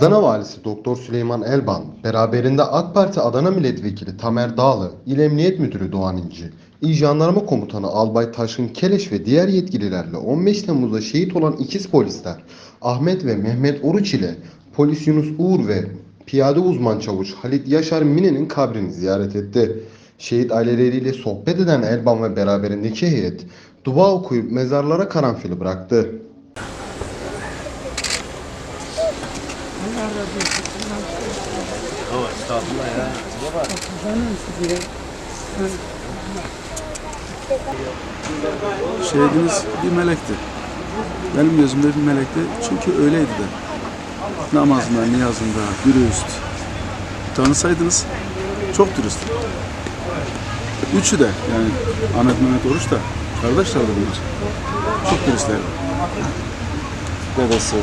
Adana Valisi Doktor Süleyman Elban, beraberinde AK Parti Adana Milletvekili Tamer Dağlı, İl Emniyet Müdürü Doğan İnci, İl Jandarma Komutanı Albay Taşkın Keleş ve diğer yetkililerle 15 Temmuz'da şehit olan ikiz polisler Ahmet ve Mehmet Oruç ile polis Yunus Uğur ve piyade uzman çavuş Halit Yaşar Mine'nin kabrini ziyaret etti. Şehit aileleriyle sohbet eden Elban ve beraberindeki heyet dua okuyup mezarlara karanfili bıraktı. Şehidimiz bir melekti. Benim gözümde bir melekti. Çünkü öyleydi de. Namazında, niyazında, dürüst. Tanısaydınız çok dürüst. Üçü de yani Ahmet Mehmet Oruç da kardeşlerdi bunlar. Çok dürüstlerdi. Dedesi,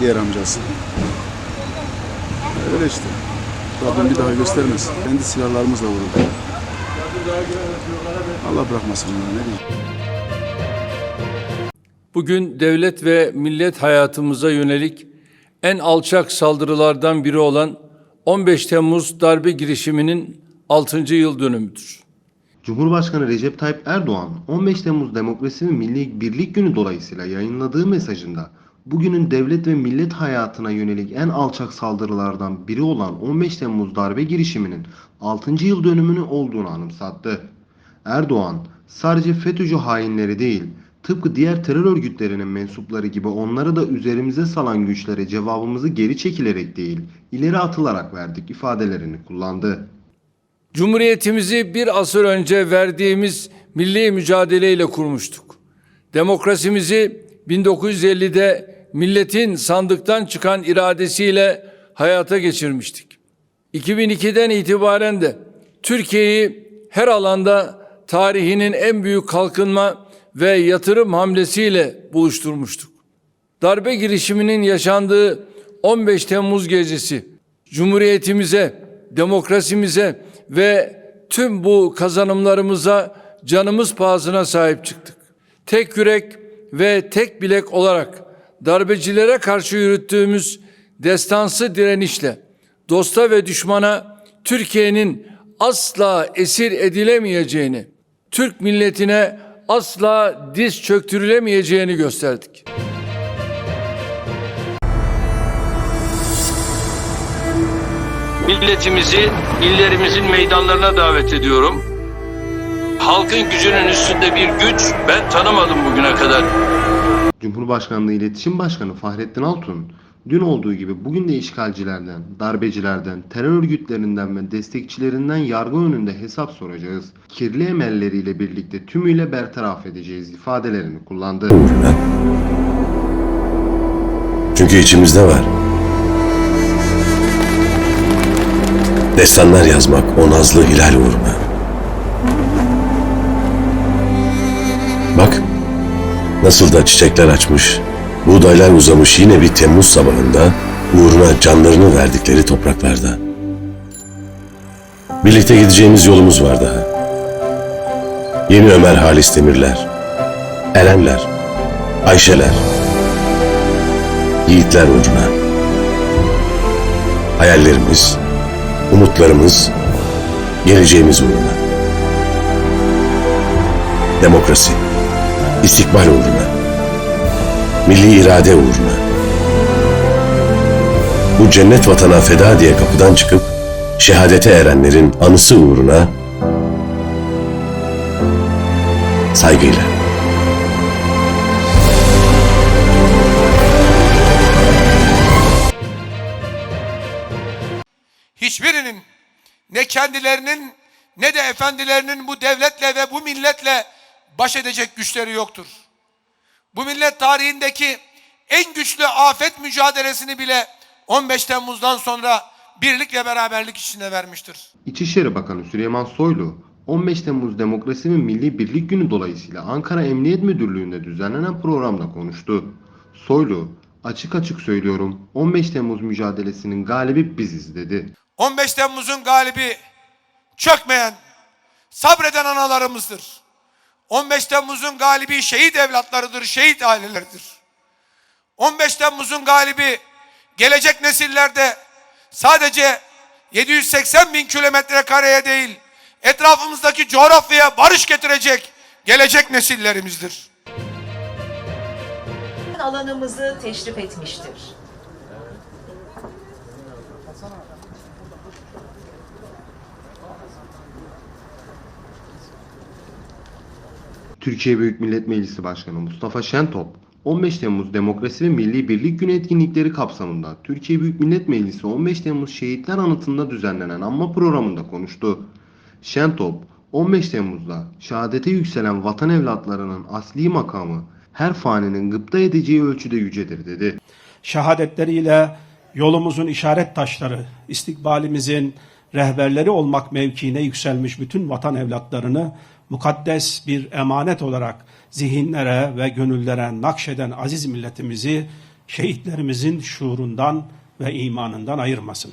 diğer amcası. Öyle işte. Rabbim bir daha göstermesin. Kendi silahlarımızla vuruldu. Allah bırakmasın bunları ne diyeyim. Bugün devlet ve millet hayatımıza yönelik en alçak saldırılardan biri olan 15 Temmuz darbe girişiminin 6. yıl dönümüdür. Cumhurbaşkanı Recep Tayyip Erdoğan 15 Temmuz Demokrasi ve Milli Birlik Günü dolayısıyla yayınladığı mesajında bugünün devlet ve millet hayatına yönelik en alçak saldırılardan biri olan 15 Temmuz darbe girişiminin 6. yıl dönümünü olduğunu anımsattı. Erdoğan sadece FETÖ'cü hainleri değil, tıpkı diğer terör örgütlerinin mensupları gibi onları da üzerimize salan güçlere cevabımızı geri çekilerek değil, ileri atılarak verdik ifadelerini kullandı. Cumhuriyetimizi bir asır önce verdiğimiz milli mücadeleyle kurmuştuk. Demokrasimizi 1950'de milletin sandıktan çıkan iradesiyle hayata geçirmiştik. 2002'den itibaren de Türkiye'yi her alanda tarihinin en büyük kalkınma ve yatırım hamlesiyle buluşturmuştuk. Darbe girişiminin yaşandığı 15 Temmuz gecesi Cumhuriyetimize, demokrasimize ve tüm bu kazanımlarımıza canımız pahasına sahip çıktık. Tek yürek ve tek bilek olarak darbecilere karşı yürüttüğümüz destansı direnişle dosta ve düşmana Türkiye'nin asla esir edilemeyeceğini, Türk milletine asla diz çöktürülemeyeceğini gösterdik. Milletimizi illerimizin meydanlarına davet ediyorum. Halkın gücünün üstünde bir güç ben tanımadım bugüne kadar. Cumhurbaşkanlığı İletişim Başkanı Fahrettin Altun, dün olduğu gibi bugün de işgalcilerden, darbecilerden, terör örgütlerinden ve destekçilerinden yargı önünde hesap soracağız. Kirli emelleriyle birlikte tümüyle bertaraf edeceğiz ifadelerini kullandı. uğruna. Çünkü içimizde var. Destanlar yazmak o nazlı hilal uğruna. Nasıl da çiçekler açmış, buğdaylar uzamış yine bir Temmuz sabahında uğruna canlarını verdikleri topraklarda. Birlikte gideceğimiz yolumuz var daha. Yeni Ömer Halis Demirler, Erenler, Ayşeler, yiğitler uğruna. Hayallerimiz, umutlarımız, geleceğimiz uğruna. Demokrasi, istikbal uğruna. Milli irade uğruna. Bu cennet vatana feda diye kapıdan çıkıp şehadete erenlerin anısı uğruna saygıyla. hiçbirinin ne kendilerinin ne de efendilerinin bu devletle ve bu milletle baş edecek güçleri yoktur. bu millet tarihindeki en güçlü afet mücadelesini bile 15 Temmuz'dan sonra birlik ve beraberlik içinde vermiştir. İçişleri Bakanı Süleyman Soylu, 15 Temmuz Demokrasi ve Milli Birlik Günü dolayısıyla Ankara Emniyet Müdürlüğü'nde düzenlenen programda konuştu. Soylu, açık açık söylüyorum 15 Temmuz mücadelesinin galibi biziz dedi. 15 Temmuz'un galibi çökmeyen, sabreden analarımızdır. 15 Temmuz'un galibi şehit evlatlarıdır, şehit aileleridir. 15 Temmuz'un galibi gelecek nesillerde sadece 780 bin kilometre kareye değil, etrafımızdaki coğrafyaya barış getirecek gelecek nesillerimizdir. alanımızı teşrif etmiştir. Türkiye Büyük Millet Meclisi Başkanı Mustafa Şentop, 15 Temmuz Demokrasi ve Milli Birlik Günü etkinlikleri kapsamında Türkiye Büyük Millet Meclisi 15 Temmuz Şehitler Anıtı'nda düzenlenen anma programında konuştu. Şentop, 15 Temmuz'da şehadete yükselen vatan evlatlarının asli makamı her faninin gıpta edeceği ölçüde yücedir dedi. şehadetleriyle yolumuzun işaret taşları, istikbalimizin rehberleri olmak mevkiine yükselmiş bütün vatan evlatlarını mukaddes bir emanet olarak zihinlere ve gönüllere nakşeden aziz milletimizi şehitlerimizin şuurundan ve imanından ayırmasın.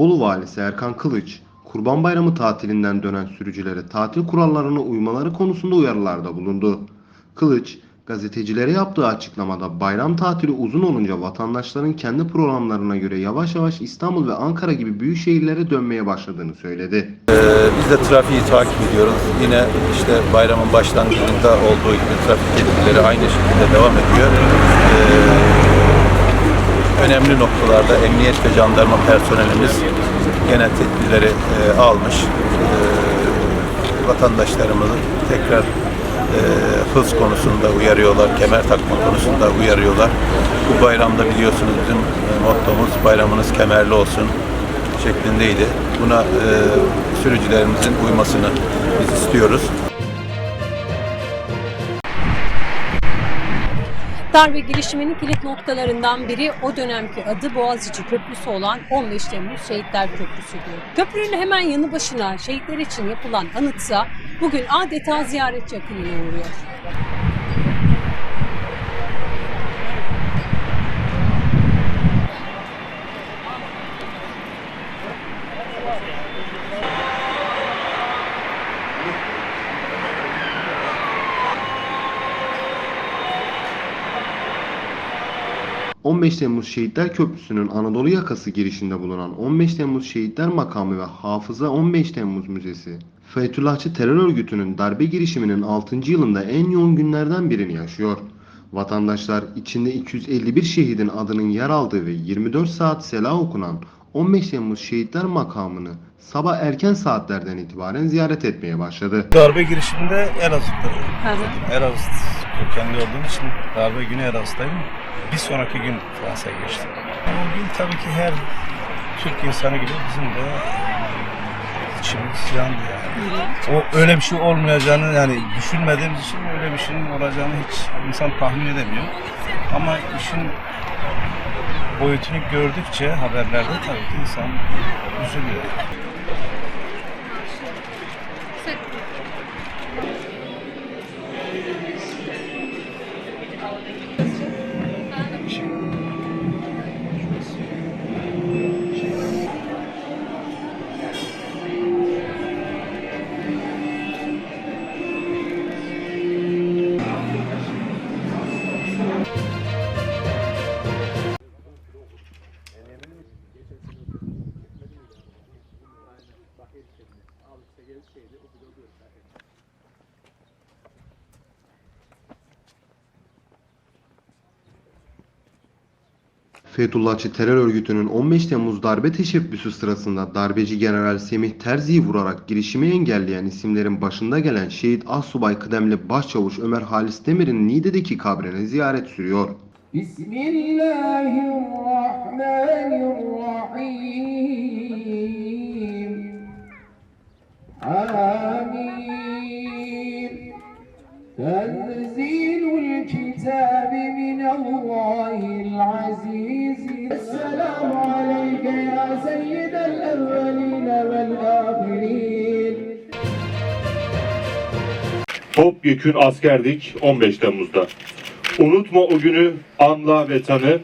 Bolu Valisi Erkan Kılıç, Kurban Bayramı tatilinden dönen sürücülere tatil kurallarına uymaları konusunda uyarılarda bulundu. Kılıç, gazetecilere yaptığı açıklamada bayram tatili uzun olunca vatandaşların kendi programlarına göre yavaş yavaş İstanbul ve Ankara gibi büyük şehirlere dönmeye başladığını söyledi. Biz de trafiği takip ediyoruz. Yine işte bayramın başlangıcında olduğu gibi trafik tedbirleri aynı şekilde devam ediyor. Ee, önemli noktalarda emniyet ve jandarma personelimiz genel tedbirleri e, almış. Ee, vatandaşlarımızı tekrar e, hız konusunda uyarıyorlar, kemer takma konusunda uyarıyorlar. Bu bayramda biliyorsunuz bizim e, mottomuz bayramınız kemerli olsun şeklindeydi. Buna e, sürücülerimizin uymasını biz istiyoruz. Darbe girişiminin kilit noktalarından biri o dönemki adı Boğaziçi Köprüsü olan 15 Temmuz Şehitler Köprüsü'dü. Köprünün hemen yanı başına şehitler için yapılan anıtsa bugün adeta ziyaretçi akınına uğruyor. – 15 Temmuz Şehitler Köprüsü'nün Anadolu yakası girişinde bulunan 15 Temmuz Şehitler Makamı ve Hafıza 15 Temmuz Müzesi, Fethullahçı terör örgütünün darbe girişiminin 6. yılında en yoğun günlerden birini yaşıyor. Vatandaşlar içinde 251 şehidin adının yer aldığı ve 24 saat selah okunan 15 Temmuz Şehitler Makamı'nı sabah erken saatlerden itibaren ziyaret etmeye başladı. Darbe girişiminde Elazığ'da. Elazığ kökenli olduğum için darbe günü Elazığ'dayım. Bir sonraki gün Fransa'ya geçtim. O gün tabii ki her Türk insanı gibi bizim de içimiz yandı yani. O öyle bir şey olmayacağını yani düşünmediğimiz için öyle bir şeyin olacağını hiç insan tahmin edemiyor. Ama işin boyutunu gördükçe haberlerde tabii ki insan üzülüyor. Al işte gelip şeyde o blogu zaten. Fethullahçı terör örgütünün 15 Temmuz darbe teşebbüsü sırasında darbeci General Semih Terzi'yi vurarak girişimi engelleyen isimlerin başında gelen Şehit Assubay kıdemli Başçavuş Ömer Halis Demir'in Niğde'deki kabrine ziyaret sürüyor. Bismillahirrahmanirrahim. Topyekün askerdik 15 Temmuz'da. Unutma o günü, anla ve tanı.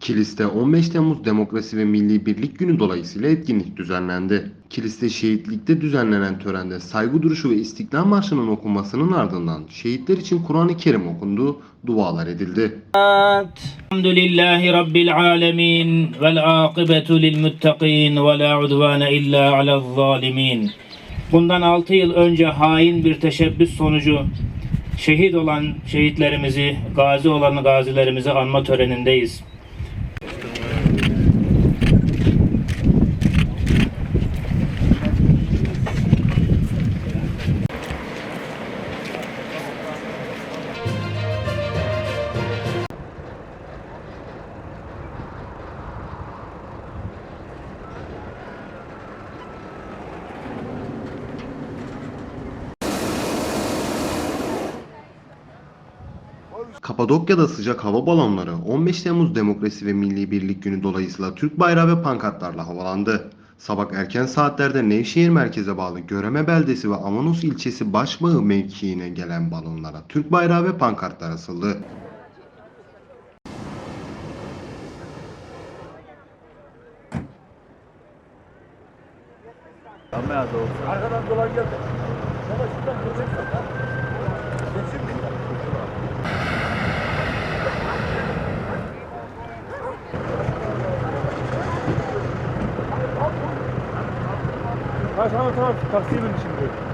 Kilis'te 15 Temmuz Demokrasi ve Milli Birlik Günü dolayısıyla etkinlik düzenlendi. Kilis'te şehitlikte düzenlenen törende saygı duruşu ve İstiklal Marşı'nın okunmasının ardından şehitler için Kur'an-ı Kerim okundu, dualar edildi. Elhamdülillahi Rabbil alemin vel akibetu lil muttaqin ve la udvane illa alel zalimin. Bundan 6 yıl önce hain bir teşebbüs sonucu şehit olan şehitlerimizi, gazi olan gazilerimizi anma törenindeyiz. Kapadokya'da sıcak hava balonları 15 Temmuz Demokrasi ve Milli Birlik Günü dolayısıyla Türk bayrağı ve pankartlarla havalandı. Sabah erken saatlerde Nevşehir merkeze bağlı Göreme beldesi ve Avanos ilçesi başbağı mevkiine gelen balonlara Türk bayrağı ve pankartlar asıldı. Ha tamam tamam taksiye bin şimdi.